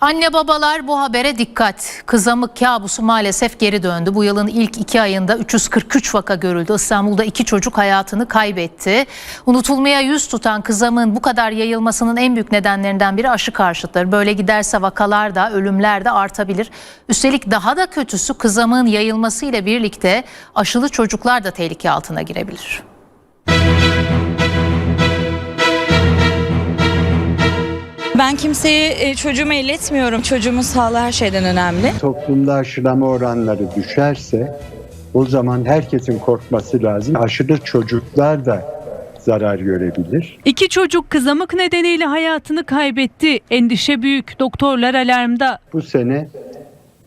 Anne babalar bu habere dikkat. Kızamık kabusu maalesef geri döndü. Bu yılın ilk iki ayında 343 vaka görüldü. İstanbul'da iki çocuk hayatını kaybetti. Unutulmaya yüz tutan kızamığın bu kadar yayılmasının en büyük nedenlerinden biri aşı karşıtları. Böyle giderse vakalar da ölümler de artabilir. Üstelik daha da kötüsü kızamığın yayılması ile birlikte aşılı çocuklar da tehlike altına girebilir. Ben kimseyi e, çocuğumu elletmiyorum. Çocuğumun sağlığı her şeyden önemli. toplumda aşılama oranları düşerse o zaman herkesin korkması lazım. Aşılı çocuklar da zarar görebilir. İki çocuk kızamık nedeniyle hayatını kaybetti. Endişe büyük. Doktorlar alarmda. Bu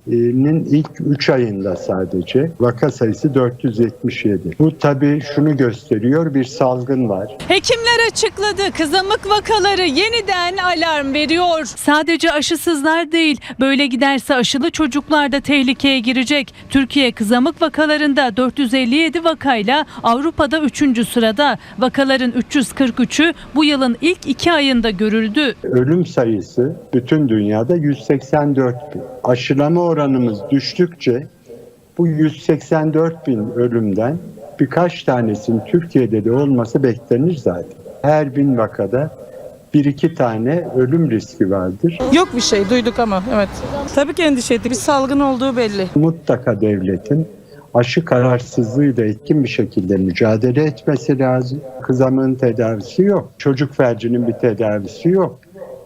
senenin ilk 3 ayında sadece vaka sayısı 477. Bu tabii şunu gösteriyor bir salgın var. Hekimler açıkladı. Kızamık vakaları yeniden alarm veriyor. Sadece aşısızlar değil, böyle giderse aşılı çocuklar da tehlikeye girecek. Türkiye kızamık vakalarında 457 vakayla Avrupa'da 3. sırada. Vakaların 343'ü bu yılın ilk 2 ayında görüldü. Ölüm sayısı bütün dünyada 184 bin. Aşılama oranımız düştükçe bu 184 bin ölümden birkaç tanesinin Türkiye'de de olması beklenir zaten. Her bin vakada bir iki tane ölüm riski vardır. Yok bir şey duyduk ama evet. Tabii ki endişe ettik. Bir salgın olduğu belli. Mutlaka devletin aşı kararsızlığıyla etkin bir şekilde mücadele etmesi lazım. Kızamığın tedavisi yok. Çocuk felcinin bir tedavisi yok.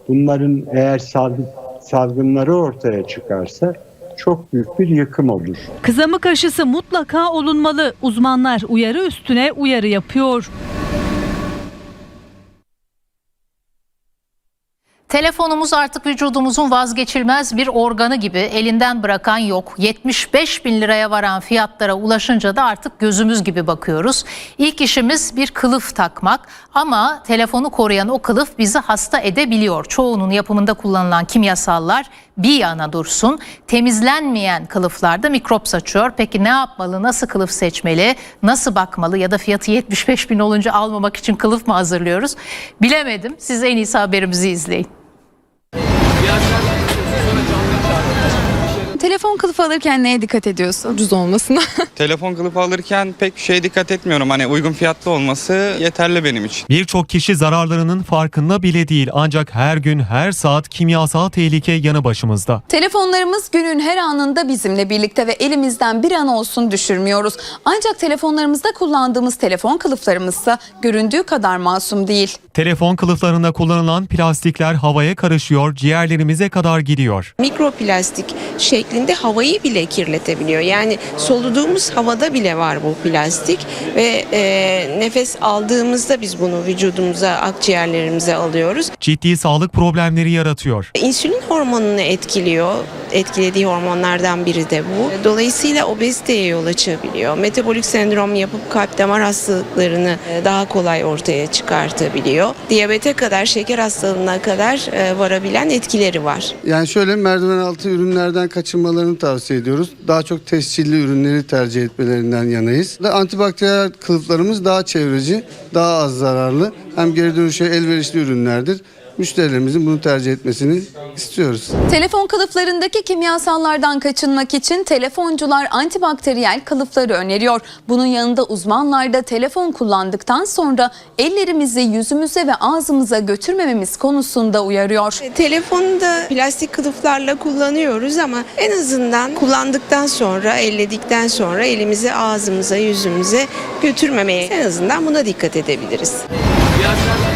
Bunların eğer salgın, salgınları ortaya çıkarsa çok büyük bir yıkım olur. Kızamık aşısı mutlaka olunmalı. Uzmanlar uyarı üstüne uyarı yapıyor. Telefonumuz artık vücudumuzun vazgeçilmez bir organı gibi elinden bırakan yok. 75 bin liraya varan fiyatlara ulaşınca da artık gözümüz gibi bakıyoruz. İlk işimiz bir kılıf takmak ama telefonu koruyan o kılıf bizi hasta edebiliyor. Çoğunun yapımında kullanılan kimyasallar bir yana dursun. Temizlenmeyen kılıflarda mikrop saçıyor. Peki ne yapmalı, nasıl kılıf seçmeli, nasıl bakmalı ya da fiyatı 75 bin olunca almamak için kılıf mı hazırlıyoruz? Bilemedim. Siz en iyisi haberimizi izleyin. Telefon kılıfı alırken neye dikkat ediyorsun? ucuz olmasına. Telefon kılıfı alırken pek bir şeye dikkat etmiyorum. Hani uygun fiyatlı olması yeterli benim için. Birçok kişi zararlarının farkında bile değil ancak her gün her saat kimyasal tehlike yanı başımızda. Telefonlarımız günün her anında bizimle birlikte ve elimizden bir an olsun düşürmüyoruz. Ancak telefonlarımızda kullandığımız telefon kılıflarımızsa göründüğü kadar masum değil. Telefon kılıflarında kullanılan plastikler havaya karışıyor, ciğerlerimize kadar gidiyor. mikroplastik şeklinde havayı bile kirletebiliyor. Yani soluduğumuz havada bile var bu plastik ve e, nefes aldığımızda biz bunu vücudumuza, akciğerlerimize alıyoruz. Ciddi sağlık problemleri yaratıyor. İnsülin hormonunu etkiliyor. Etkilediği hormonlardan biri de bu. Dolayısıyla obeziteye yol açabiliyor. Metabolik sendrom yapıp kalp damar hastalıklarını e, daha kolay ortaya çıkartabiliyor. Diyabete kadar, şeker hastalığına kadar e, varabilen etkileri var. Yani şöyle merdiven altı ürünlerden kaçınmalarını tavsiye ediyoruz. Daha çok tescilli ürünleri tercih etmelerinden yanayız. Antibakteriyel kılıflarımız daha çevreci, daha az zararlı. Hem geri dönüşe elverişli ürünlerdir. Müşterilerimizin bunu tercih etmesini istiyoruz. Telefon kılıflarındaki kimyasallardan kaçınmak için telefoncular antibakteriyel kılıfları öneriyor. Bunun yanında uzmanlar da telefon kullandıktan sonra ellerimizi yüzümüze ve ağzımıza götürmememiz konusunda uyarıyor. Telefonu da plastik kılıflarla kullanıyoruz ama en azından kullandıktan sonra, elledikten sonra elimizi ağzımıza, yüzümüze götürmemeye en azından buna dikkat edebiliriz. Yes,